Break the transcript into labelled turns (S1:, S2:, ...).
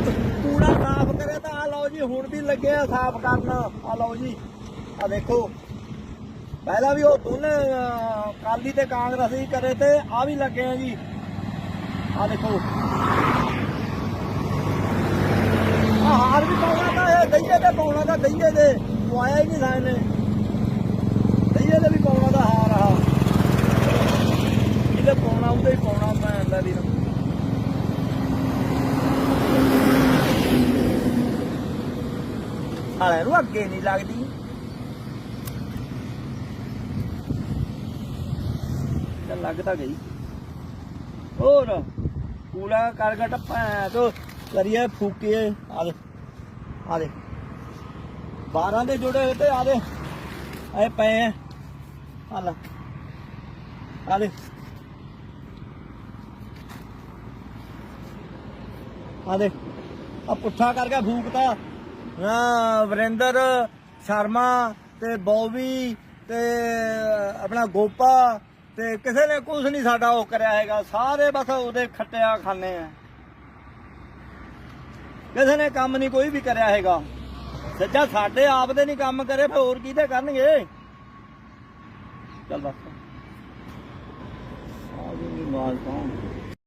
S1: ਕੂੜਾ ਸਾਫ਼ ਕਰੇ ਤਾਂ ਆ ਲਓ ਜੀ ਹੁਣ ਵੀ ਲੱਗੇ ਆ ਸਾਫ਼ ਕਰਨ। ਆ ਲਓ ਜੀ ਆ ਦੇਖੋ। ਪਹਿਲਾਂ ਵੀ ਉਹ ਦੋਨੇ ਅਹ, ਅਕਾਲੀ ਤੇ ਕਾਂਗਰਸੀ ਕਰੇ ਤੇ ਆ ਵੀ ਲੱਗੇ ਆ ਜੀ। ਆ ਦੇਖੋ। ਆ ਹਾਰ ਵੀ ਪਾਉਣਾ ਤਾਂ ਇਹ ਦਈਏ ਤੇ ਪਾਉਣਾ ਤਾਂ ਦਈਏ ਦੇ ਪਵਾਇਆ ਹੀ ਨਹੀਂ ਸਾਇ ਨੇ। ਦਈਏ ਤੇ ਵੀ ਪਾਉਣਾ ਤਾਂ ਹਾਰ ਆ। ਇਹਦੇ ਪਾਉਣਾ ਉਹਦੇ ਹੀ ਪਾਉਣਾ ਭੈਣ ਦਾ ਵੀਰ। ਹਾਲੇ ਨੂੰ ਅੱਗੇ ਨਹੀਂ ਲੱਗਦੀ। ਤਾਂ ਲੱਗ ਤਾਂ ਗਈ। ਹੋਰ, ਕੂੜਾ ਕਰਗਟ ਭੈਣ ਤੋਂ ਕਰੀਏ ਫੂਕੇ ਆ ਦੇ ਆ ਦੇ। 12 ਦੇ ਜੁੜੇ ਹੋਏ ਤੇ ਆ ਦੇ। ਐ ਪਏ ਆ। ਆ ਲੈ, ਆ ਦੇ। ਆ ਦੇ। ਆ ਪੁੱਠਾ ਕਰਕੇ ਫੂਕਤਾ। ਵਰਿੰਦਰ, ਸ਼ਰਮਾ ਤੇ ਬੌਬੀ ਤੇ ਆਪਣਾ ਗੋਪਾ ਤੇ ਕਿਸੇ ਨੇ ਕੁਝ ਨਹੀਂ ਸਾਡਾ ਉਹ ਕਰਿਆ ਹੈਗਾ। ਸਾਰੇ ਬਸ ਉਹਦੇ ਖੱਟਿਆ ਖਾਣੇ ਆ। ਕਿਸੇ ਨੇ ਕੰਮ ਨਹੀਂ ਕੋਈ ਵੀ ਕਰਿਆ ਹੈਗਾ। ਸੱਜਾ ਸਾਡੇ ਆਪ ਦੇ ਨਹੀਂ ਕੰਮ ਕਰੇ, ਫਿਰ ਹੋਰ ਕਿਹਦੇ ਕਰਨਗੇ? ਚੱਲ ਬਸ। ਆ ਮਾਲ ਤਾਂ